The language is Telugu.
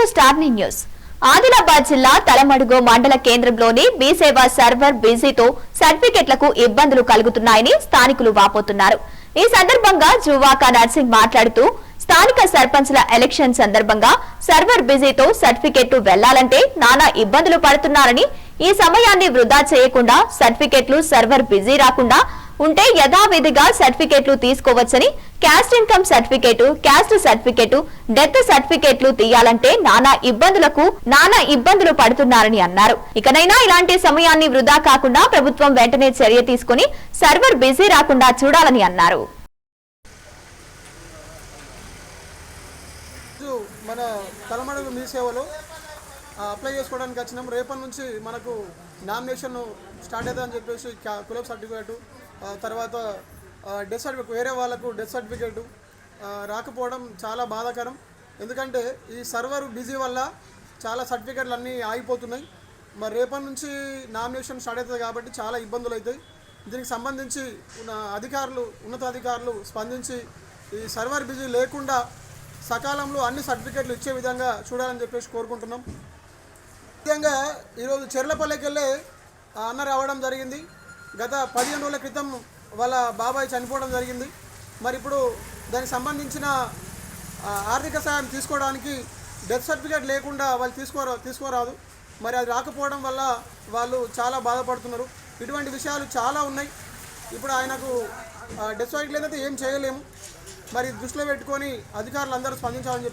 To స్టార్ని news. ఆదిలాబాద్ జిల్లా తలమడుగు మండల కేంద్రంలోని బీసేవా సర్వర్ బిజీతో సర్టిఫికెట్లకు ఇబ్బందులు కలుగుతున్నాయని స్థానికులు వాపోతున్నారు. ఈ సందర్భంగా జువాకా నర్సింగ్ మాట్లాడుతూ స్థానిక సర్పంచ్ల ఎలక్షన్ సందర్భంగా సర్వర్ బిజీతో సర్టిఫికెట్లు వెళ్ళాలంటే నానా ఇబ్బందులు పడుతున్నారని ఈ సమయాన్ని వృధా చేయకుండా సర్టిఫికెట్లు సర్వర్ బిజీ రాకుండా ఉంటే యథావిధిగా సర్టిఫికేట్లు తీసుకోవచ్చని caste income certificate caste certificate death సర్టిఫికేట్లు తీయాలంటే నానా ఇబ్బందులకు నానా ఇబ్బందులు పడుతున్నారని అన్నారు. ఇకనైనా ఇలాంటి సమయాన్ని వృధా కాకుండా ప్రభుత్వం వెంటనే చర్య తీసుకుని సర్వర్ బిజీ రాకుండా చూడాలని అన్నారు. మన తలమడుగు మీ సేవలో అప్లై చేసుకోవడానికి వచ్చినాం. రేపటి నుంచి మనకు నామినేషన్ స్టార్ట్ అవుతుందని చెప్పేసి కులప్ సర్టిఫికేటు తర్వాత డెత్ సర్టిఫికేట్ వేరే వాళ్ళకు డెత్ సర్టిఫికేటు రాకపోవడం చాలా బాధాకరం. ఎందుకంటే ఈ సర్వర్ బిజీ వల్ల చాలా సర్టిఫికేట్లు అన్నీ ఆగిపోతున్నాయి. మరి రేపటి నుంచి నామినేషన్ స్టార్ట్ అవుతుంది కాబట్టి చాలా ఇబ్బందులు అవుతాయి. దీనికి సంబంధించి ఉన్న అధికారులు ఉన్నతాధికారులు స్పందించి ఈ సర్వర్ బిజీ లేకుండా సకాలంలో అన్ని సర్టిఫికెట్లు ఇచ్చే విధంగా చూడాలని చెప్పేసి కోరుకుంటున్నాం. ముఖ్యంగా ఈరోజు చెర్లపల్లికి వెళ్ళే అన్న రావడం జరిగింది. గత పదిహేను రోజుల క్రితం వాళ్ళ బాబాయ్ చనిపోవడం జరిగింది. మరి ఇప్పుడు దానికి సంబంధించిన ఆర్థిక సహాయం తీసుకోవడానికి డెత్ సర్టిఫికేట్ లేకుండా వాళ్ళు తీసుకోరా తీసుకోరాదు. మరి అది రాకపోవడం వల్ల వాళ్ళు చాలా బాధపడుతున్నారు. ఇటువంటి విషయాలు చాలా ఉన్నాయి. ఇప్పుడు ఆయనకు డెత్ సర్టిఫికేట్ లేదంటే ఏం చేయలేము. మరి దృష్టిలో పెట్టుకొని అధికారులు అందరూ స్పందించాలని చెప్పి